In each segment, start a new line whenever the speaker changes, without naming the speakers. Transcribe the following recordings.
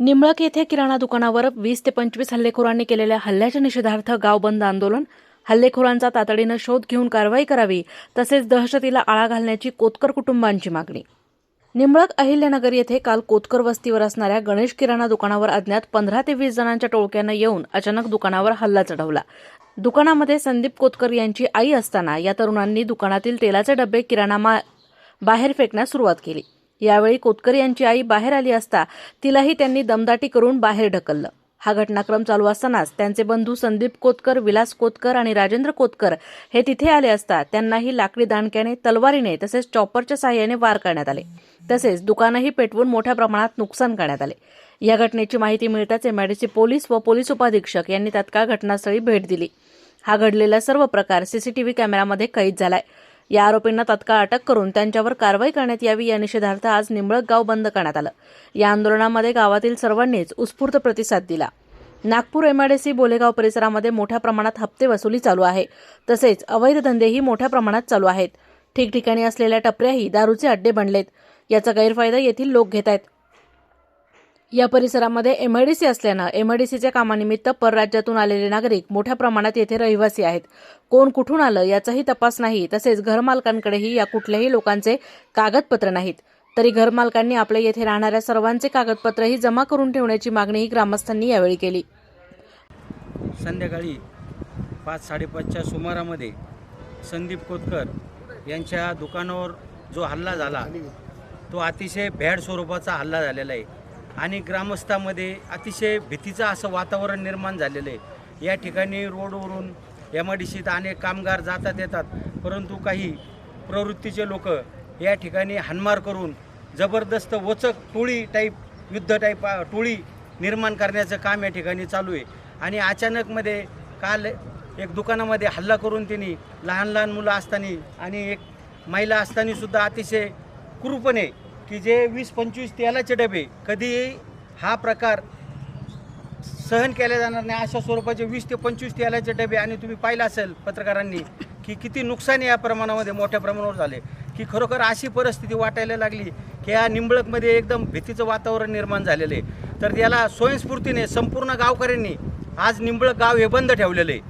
निमळक येथे किराणा दुकानावर वीस ते पंचवीस हल्लेखोरांनी केलेल्या हल्ल्याच्या निषेधार्थ गाव बंद आंदोलन. हल्लेखोरांचा तातडीनं शोध घेऊन कारवाई करावी तसेच दहशतीला आळा घालण्याची कोतकर कुटुंबांची मागणी. निमळक अहिल्यानगर येथे काल कोतकर वस्तीवर असणाऱ्या गणेश किराणा दुकानावर अज्ञात पंधरा ते वीस जणांच्या टोळक्यानं येऊन अचानक दुकानावर हल्ला चढवला. दुकानामध्ये संदीप कोतकर यांची आई असताना या तरुणांनी दुकानातील तेलाचे डबे किराणा मा बाहेर फेकण्यास सुरुवात केली. यावेळी कोतकर यांची आई बाहेर आली असता तिलाही त्यांनी दमदाटी करून बाहेर ढकललं. हा घटनाक्रम चालू असतानाच त्यांचे बंधू संदीप कोतकर विलास कोतकर आणि राजेंद्र कोतकर हे तिथे आले असता त्यांनाही लाकडी दांडक्याने तलवारीने तसेच चॉपरच्या साह्याने वार करण्यात आले. तसेच दुकानही पेटवून मोठ्या प्रमाणात नुकसान करण्यात आले. या घटनेची माहिती मिळताच एमआयडीसी पोलीस व पोलीस उपाधीक्षक यांनी तत्काळ घटनास्थळी भेट दिली. हा घडलेला सर्व प्रकार सीसीटीव्ही कॅमेरामध्ये कैद झालाय. या आरोपींना तत्काळ अटक करून त्यांच्यावर कारवाई करण्यात यावी या निषेधार्थ आज निंबळक गाव बंद करण्यात आलं. या आंदोलनामध्ये गावातील सर्वांनीच उत्स्फूर्त प्रतिसाद दिला. नागपूर एमआयडीसी बोलेगाव परिसरामध्ये मोठ्या प्रमाणात हप्ते वसुली चालू आहे. तसेच अवैध धंदेही मोठ्या प्रमाणात चालू आहेत. ठिकठिकाणी असलेल्या टपऱ्याही दारूचे अड्डे बनलेत. याचा गैरफायदा येथील लोक घेत आहेत या परिसरामध्ये एमआयडीसी असल्यानं एमआयडीसीच्या कामानिमित्त परराज्यातून आलेले नागरिक मोठ्या प्रमाणात येथे रहिवासी आहेत. कोण कुठून आलं याचाही तपास नाही तसेच घरमालकांकडेही या कुठल्याही लोकांचे कागदपत्र नाहीत. तरी घरमालकांनी आपल्या येथे राहणाऱ्या सर्वांचे कागदपत्रही जमा करून ठेवण्याची मागणीही ग्रामस्थांनी यावेळी केली.
संध्याकाळी पाच साडेपाचच्या सुमारामध्ये संदीप कोतकर यांच्या दुकानावर जो हल्ला झाला तो अतिशय भ्याड स्वरूपाचा हल्ला झालेला आहे. आणि ग्रामस्थामध्ये अतिशय भीतीचं असं वातावरण निर्माण झालेलं आहे. या ठिकाणी रोडवरून एम आय डी सीत अनेक कामगार जातात येतात परंतु काही प्रवृत्तीचे लोक या ठिकाणी हानमार करून जबरदस्त वचक टोळी टाईप युद्ध टाईप टोळी निर्माण करण्याचं काम या ठिकाणी चालू आहे. आणि अचानकमध्ये काल एक दुकानामध्ये हल्ला करून त्यांनी लहान लहान मुलं असताना आणि एक महिला असतानासुद्धा अतिशय क्रूपणे की जे वीस पंचवीस तेलाचे डबे कधीही हा प्रकार सहन केल्या जाणार नाही अशा स्वरूपाचे वीस ते पंचवीस तेलाचे डबे आणि तुम्ही पाहिलं असेल पत्रकारांनी की किती नुकसान या प्रमाणामध्ये मोठ्या प्रमाणावर झाले की खरोखर अशी परिस्थिती वाटायला लागली की या निंबळकमध्ये एकदम भीतीचं वातावरण निर्माण झालेलं आहे. तर याला स्वयंस्फूर्तीने संपूर्ण गावकऱ्यांनी आज निंबळक गाव हे बंद ठेवलेलं आहे.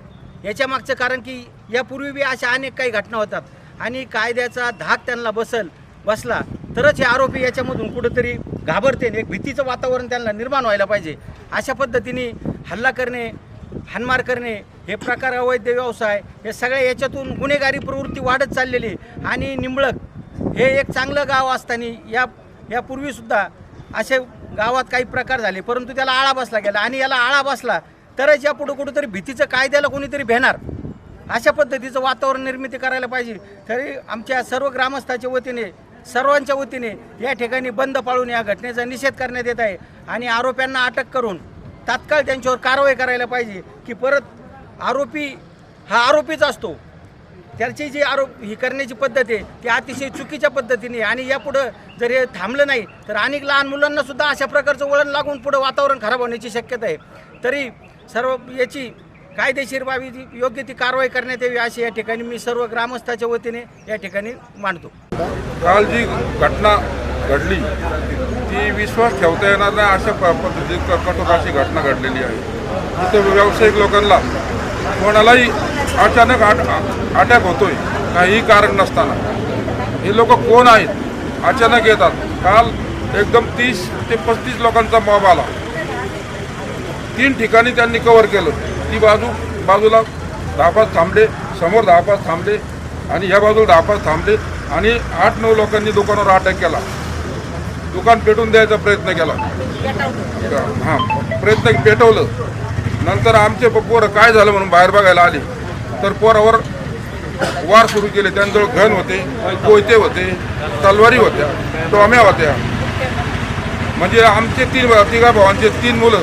याच्या मागचं कारण की यापूर्वी बी अशा अनेक काही घटना होतात आणि कायद्याचा धाक त्यांना बसल बसला तरच हे आरोपी याच्यामधून कुठंतरी घाबरते एक भीतीचं वातावरण त्यांना निर्माण व्हायला पाहिजे. अशा पद्धतीने हल्ला करणे हानमार करणे हे प्रकार अवैध व्यवसाय हे सगळ्या याच्यातून गुन्हेगारी प्रवृत्ती वाढत चाललेली आणि निंबळक हे एक चांगलं गाव असताना या यापूर्वीसुद्धा असे गावात काही प्रकार झाले परंतु त्याला आळा बसला गेला. आणि याला आळा बसला तरच या पुढं कुठंतरी भीतीचं कायद्याला कोणीतरी भेणार. अशा पद्धतीचं वातावरण निर्मिती करायला पाहिजे. तरी आमच्या सर्व ग्रामस्थाच्या वतीने सर्वांच्या वतीने या ठिकाणी बंद पाळून या घटनेचा निषेध करण्यात येत आहे. आणि आरोप्यांना अटक करून तात्काळ त्यांच्यावर कारवाई करायला पाहिजे की परत आरोपी हा आरोपीच असतो. त्याची जी आरोप ही करण्याची पद्धत आहे ती अतिशय चुकीच्या पद्धतीने आणि यापुढं जर हे थांबलं नाही तर अनेक लहान मुलांना सुद्धा अशा प्रकारचं वळण लागून पुढं वातावरण खराब होण्याची शक्यता आहे. तरी सर्व याची कायदेशीर बाबी योग्य ती कारवाई करण्यात यावी अशी या ठिकाणी मी सर्व ग्रामस्थाच्या वतीने या ठिकाणी मांडतो
काल जी घटना घडली ती विश्वास ठेवता येणार नाही अशा प- पद्धतीची क- कठोर अशी घटना घडलेली आहे. तिथं व्यावसायिक लोकांना कोणालाही अचानक आट अटॅक होतोय काहीही कारण नसताना. हे लोक कोण आहेत? अचानक येतात. काल एकदम तीस ते पस्तीस लोकांचा मॉब आला. तीन ठिकाणी त्यांनी कव्हर केलं. ती बाजू बाजूला दहा पाच थांबले समोर दहा पाच थांबले आणि ह्या बाजूला दहा पाच थांबले. आणि आठ नऊ लोकांनी दुकानावर अटॅक केला. दुकान पेटून द्यायचा प्रयत्न केला. हां प्रयत्न पेटवलं. नंतर आमचे प- पोरं काय झालं म्हणून बाहेर बघायला आले. तर पोरावर वार सुरू केले. त्यांजवळ घन होते कोयते होते तलवारी होत्या टोम्या होत्या. म्हणजे आमचे तीन तिघा भावांचे तीन मुलं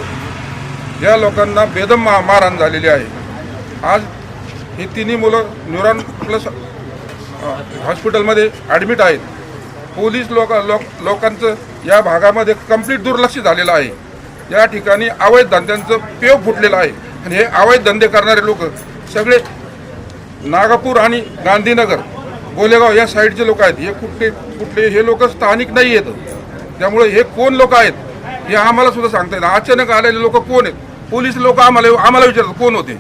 या लोकांना बेदम मा मारहाण झालेली आहे. आज ही तिन्ही मुलं न्यूरॉन प्लस हॉस्पिटलमध्ये ॲडमिट आहेत. पोलीस लोक लोक लोकांचं या भागामध्ये कंप्लीट दुर्लक्ष झालेलं आहे. या ठिकाणी अवैध धंद्यांचं पेव फुटलेलं आहे. आणि हे अवैध धंदे करणारे लोक सगळे नागपूर आणि गांधीनगर गोलेगाव या साईडचे लोक आहेत. हे कुठले कुठले हे लोक स्थानिक नाही आहेत. त्यामुळे हे कोण लोक आहेत हे आम्हाला सुद्धा सांगता येईल अचानक आलेले लोक कोण आहेत? पोलीस लोक आम्हाला आम्हाला विचारतात कोण होते?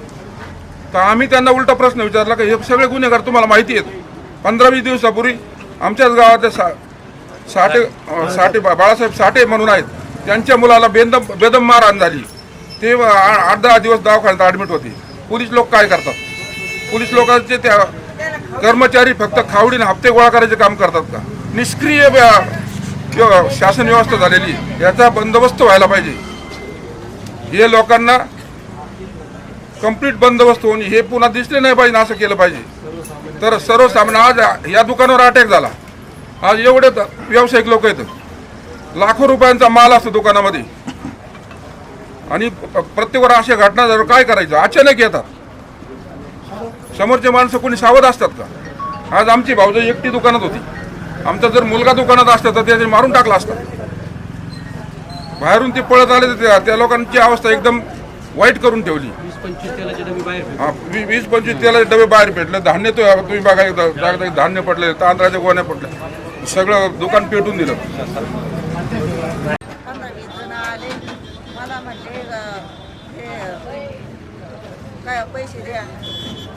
तर आम्ही त्यांना उलटा प्रश्न विचारला की हे सगळे गुन्हेगार तुम्हाला माहिती आहेत. पंधरा वीस दिवसापूर्वी आमच्याच गावात सा साठे साठे बा- बाळासाहेब साठे म्हणून आहेत. त्यांच्या मुलाला बेदम बेदम मारहाण झाली ते आ- आठ दहा दिवस दवाखान्यात ॲडमिट होते. पोलीस लोक काय करतात? पोलीस लोकांचे त्या कर्मचारी फक्त खावडीने हप्ते गोळा करायचे काम करतात का? निष्क्रिय शासन व्यवस्था झालेली याचा बंदोबस्त व्हायला पाहिजे. हे लोकांना कंप्लीट बंदोबस्त होऊन हे पुन्हा दिसले नाही पाहिजे असं केलं पाहिजे. तर सर्वसामान्य आज या दुकानावर अटॅक झाला. आज एवढे व्यावसायिक लोक आहेत. लाखो रुपयांचा माल असतो दुकानामध्ये. आणि प्रत्येकावर अशा घटना झाल्यावर काय करायचं? अचानक येतात. समोरचे माणसं कोणी सावध असतात का? आज आमची भाऊजा एकटी दुकानात होती. आमचा जर मुलगा दुकानात असता तर त्याने मारून टाकला असता. बाहेरून ते पळत आले तर त्या लोकांची अवस्था एकदम वाईट करून ठेवली. हा, वी- वीस पंचवीस तेलाचे डबे बाहेर भेटले. धान्य तो तुम्ही बघा एकदा धान्य पडले तांदळाच्या गोण्या पडल्या. सगळं दुकान पेटून दिलं.
पंधरा वीस जण आले मला म्हणले अं, हे काय पैसे द्या?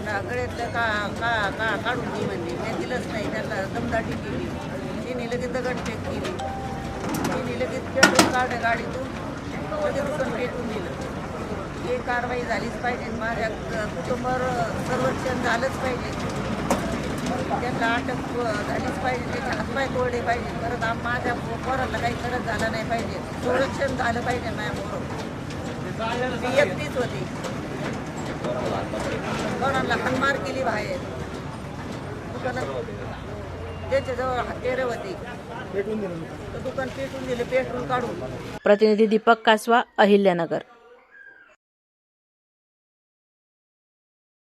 ना गळ्यातलं का का का काढून दे म्हणले. मी दिलंच नाही त्यांना दमदाटी केली. तिने लगेच दगडफेक केली तिने लगेच पेटून काढलं गाडीतून लगेच दुकान पेटून दिलं. ही कारवाई झालीच पाहिजे माझ्या कुटुंबावर संरक्षण झालंच पाहिजे. त्यांना अटक झालीच पाहिजे त्याचे हातपाय तोडले पाहिजे. परत आम- माझ्या पोराला काही करत झालं नाही पाहिजे. संरक्षण झालं पाहिजे माझ्या पोरं मी एकटीच होती. कोणाला हानमार केली बाहेर. दुकानात त्याच्याजवळ हत्यारं होती. तर दुकान पेटून दिलं पेट्रोल काढून.
प्रतिनिधी दीपक कासवा अहिल्यानगर.